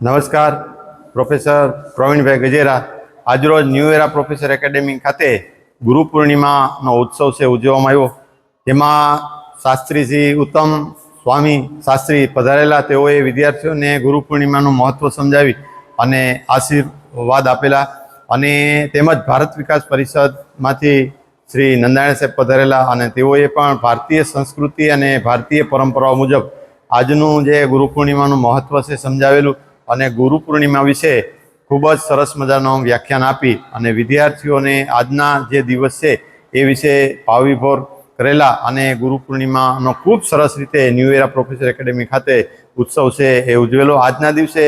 નમસ્કાર, પ્રોફેસર પ્રવીણભાઈ ગજેરા. આજરોજ ન્યૂ એરા professor academy ખાતે ગુરુ પૂર્ણિમાનો ઉત્સવ છે ઉજવવામાં આવ્યો. તેમાં શાસ્ત્રી શ્રી ઉત્તમ સ્વામી શાસ્ત્રી પધારેલા, તેઓએ વિદ્યાર્થીઓને ગુરુ પૂર્ણિમાનું મહત્ત્વ સમજાવી અને આશીર્વાદ આપેલા અને તેમજ ભારત વિકાસ પરિષદમાંથી શ્રી નંદાયણ સાહેબ પધારેલા અને તેઓએ પણ ભારતીય સંસ્કૃતિ અને ભારતીય પરંપરાઓ મુજબ આજનું જે ગુરુ પૂર્ણિમાનું મહત્ત્વ છે સમજાવેલું. અને ગુરુ પૂર્ણિમા વિશે ખૂબ જ સરસ મજાનો વ્યાખ્યાન આપી અને વિદ્યાર્થીઓને આજના જે દિવસ છે એ વિશે ભાવવિભોર કરેલા અને ગુરુ પૂર્ણિમાનો ખૂબ સરસ રીતે ન્યૂ એરા પ્રોફેસર એકેડેમી ખાતે ઉત્સવ છે એ ઉજવેલો. આજના દિવસે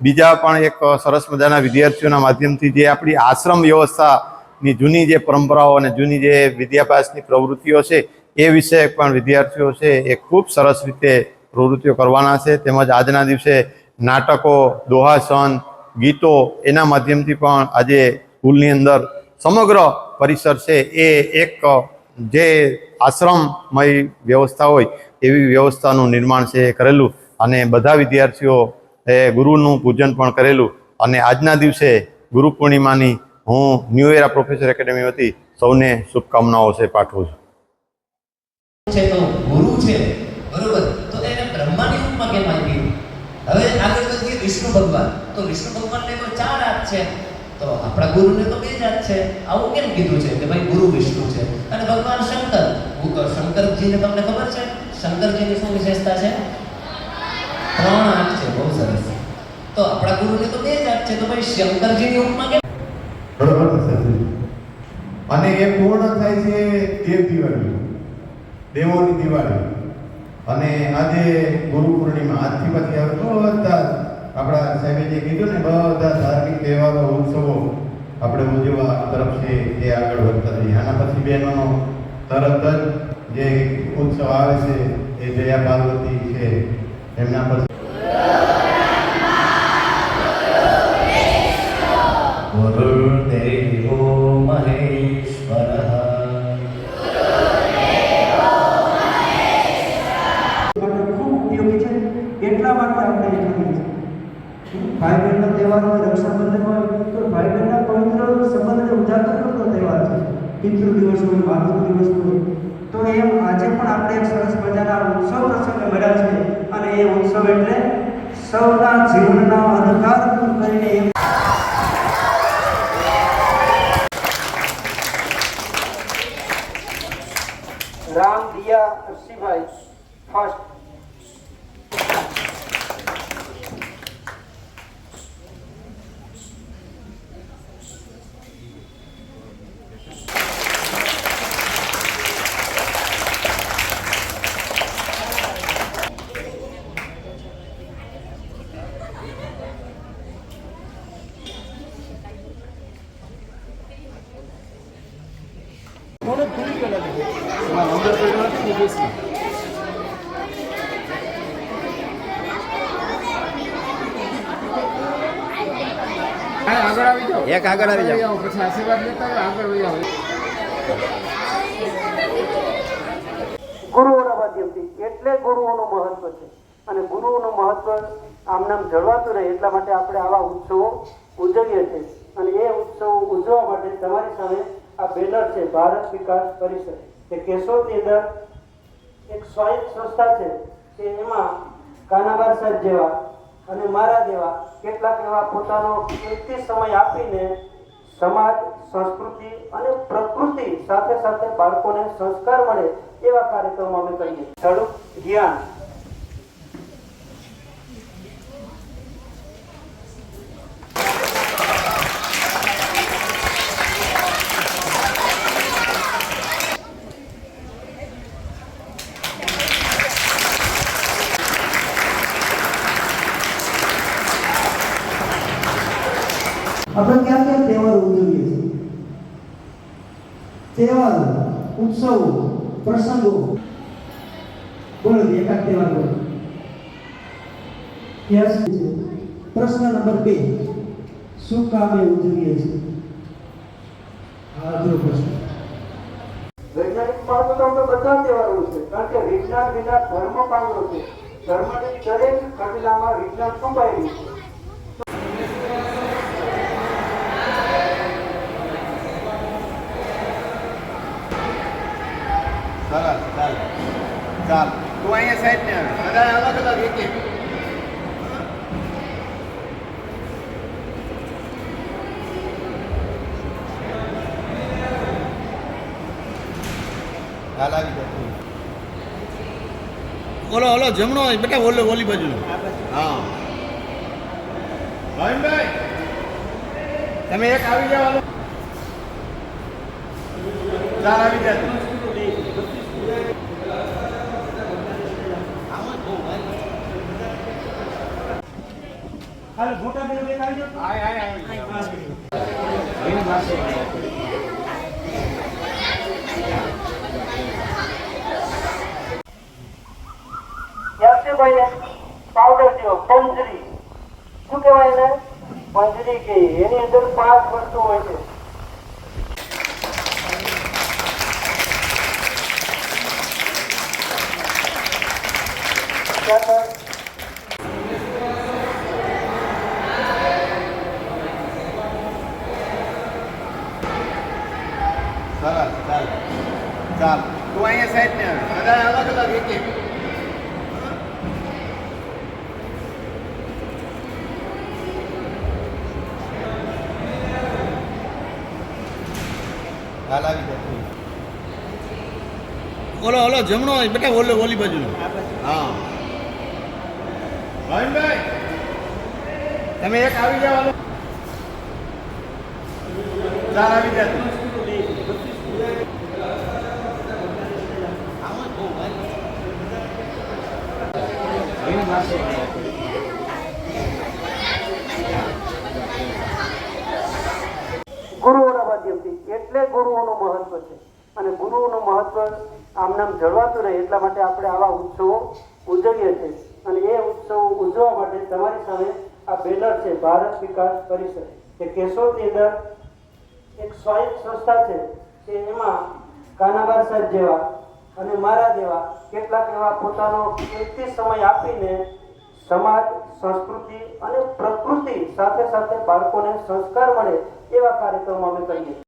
બીજા પણ એક સરસ મજાના વિદ્યાર્થીઓના માધ્યમથી જે આપણી આશ્રમ વ્યવસ્થાની જૂની જે પરંપરાઓ અને જૂની જે વિદ્યાભ્યાસની પ્રવૃત્તિઓ છે એ વિશે પણ વિદ્યાર્થીઓ છે એ ખૂબ સરસ રીતે પ્રવૃત્તિઓ કરવાના છે. તેમજ આજના દિવસે નાટકો, દોહાસન, ગીતો એના માધ્યમથી પણ આજે સ્કૂલની અંદર સમગ્ર પરિસર છે એ એક, જે આશ્રમમય વ્યવસ્થા હોય એવી વ્યવસ્થાનું નિર્માણ છે એ કરેલું અને બધા વિદ્યાર્થીઓ એ ગુરુનું પૂજન પણ કરેલું. અને આજના દિવસે ગુરુ પૂર્ણિમાની હું ન્યૂ એરા પ્રોફેસર એકેડેમી વતી સૌને શુભકામનાઓ છે પાઠવું છું. ગુરુ છે બરોબર તો એને બ્રહ્માની ઉપમા કેમ આપી હવે આગળ વધીએ વિષ્ણુ ભગવાન. તો વિષ્ણુ ભગવાનને તો ચાર હાથ છે. તો આપણા ગુરુને તો બે જ હાથ છે. આવું કેમ કીધું છે કે ભાઈ ગુરુ વિષ્ણુ છે? અને ભગવાન શંકર. શંકરજીને તમને ખબર છે? શંકરજીની શું વિશેષતા છે? ત્રણ હાથ છે. બહુ સરસ. તો આપણા ગુરુને તો બે જ હાથ છે. તો ભાઈ શંકરજીની ઉપમા કેમ? બરોબર અને એ પૂર્ણ થાય છે દેવ દિવાળી. દેવોની દિવાળી. અને આજે ગુરુ પૂર્ણિમા. આજથી પછી બધા આપણા સાહેબે કીધું ને, બધા ધાર્મિક તહેવારો, ઉત્સવો આપણે ઉજવવા તરફ છે એ આગળ વધતા જઈએ. આના પછી બહેનોનો તરત જ જે ઉત્સવ આવે છે, એ જયા પાર્વતી છે, એમના પર તહેવાર રક્ષાબંધન હોય, તો ભાઈ બહેનના પવિત્ર સંબંધને ઉજાગર કરતો તહેવાર છે. પિતૃ દિવસ હોય, માતૃ દિવસ હોય. તો એમ આજે પણ આપણે એક સરસ મજાના ઉત્સવ પ્રસંગે મળ્યા છે. અને એ ઉત્સવ એટલે સૌના જીવનના અંધકાર દૂર કરીને રામ દિયા નરસિંહભાઈ ફર્સ્ટ એક આગળ આવી જાઓ. પછી આશીર્વાદ ગુરુઓના માધ્યમથી એટલે ગુરુઓનું મહત્વ છે. અને ગુરુઓનું મહત્વ આમ જળવાતું રહે એટલા માટે આપણે આવા ઉત્સવો ઉજવીએ છીએ. અને એ ઉત્સવો ઉજવવા માટે તમારી સામે આ બેનર છે, ભારત વિકાસ પરિષદ. કે કેશોદની અંદર એક સ્વાયત્ત સંસ્થા છે, કે એમાં કાનાબાર સાહેબ જેવા અને મારા જેવા કેટલાક એવા પોતાનો કિંમતી સમય આપીને સમાજ, સંસ્કૃતિ અને પ્રકૃતિ સાથે સાથે બાળકોને સંસ્કાર મળે એવા કાર્યક્રમો અમે કરીએ ખેડૂત જ્ઞાન આપણે ક્યાં ક્યાં તહેવારો ઉજવીએ છીએ? તહેવારો, ઉત્સવો, પ્રસંગો. બોલો, એકાદ તહેવાર બોલો. પ્રશ્ન નંબર બે. શું કામે ઉજવીએ છીએ? આગલો પ્રશ્ન. વૈજ્ઞાનિક બાબતો તો બધા તહેવારો છે, કારણ કે વિજ્ઞાન વિના ધર્મ પાંગરો છે. ધર્મની દરેક કબીલામાં વિજ્ઞાન છુપાયેલું છે. ઓલો જમણો બેટા ઓલો ઓલી બાજુ હા. ભાઈ તમે એક આવી જાવ ચાર આવી જાય હાલ મોટા બેન આવી જાઓ. આય આય યાદશીભાઈને પાવડર જેવો પંજરી શું કહેવાય એને પંજરી કે એની અંદર પાંચ વસ્તુ હોય છે ત્યારબાદ સરસ ચાલ ચાલ તું અહીંયા સાઈડ ને આવે બધા અલગ અલગ એક એક હાલ આવી જાય ઓલો ઓલો જમણો બેટા ઓલો ઓલી બાજુ. હા. ભાઈ તમે એક આવી જાવ. ચાર આવી જાય ગુરુઓના માધ્યમથી એટલે ગુરુઓનું મહત્વ છે. અને ગુરુઓનું મહત્વ આમ નામ જળવાતું રહે એટલા માટે આપણે આવા ઉત્સવો ઉજવીએ છીએ. અને એ ઉત્સવો ઉજવવા માટે તમારી સામે આ બેનર છે, ભારત વિકાસ પરિષદ. કે કેશોદની અંદર એક સ્વાયત્ત સંસ્થા છે, કે એમાં કાનાબાર સાહેબ જેવા અને મારા જેવા કેટલાક એવા પોતાનો કિંમતી સમય આપીને સમાજ, સંસ્કૃતિ અને પ્રકૃતિ સાથે સાથે બાળકોને સંસ્કાર મળે એવા કાર્યક્રમો અમે કરીએ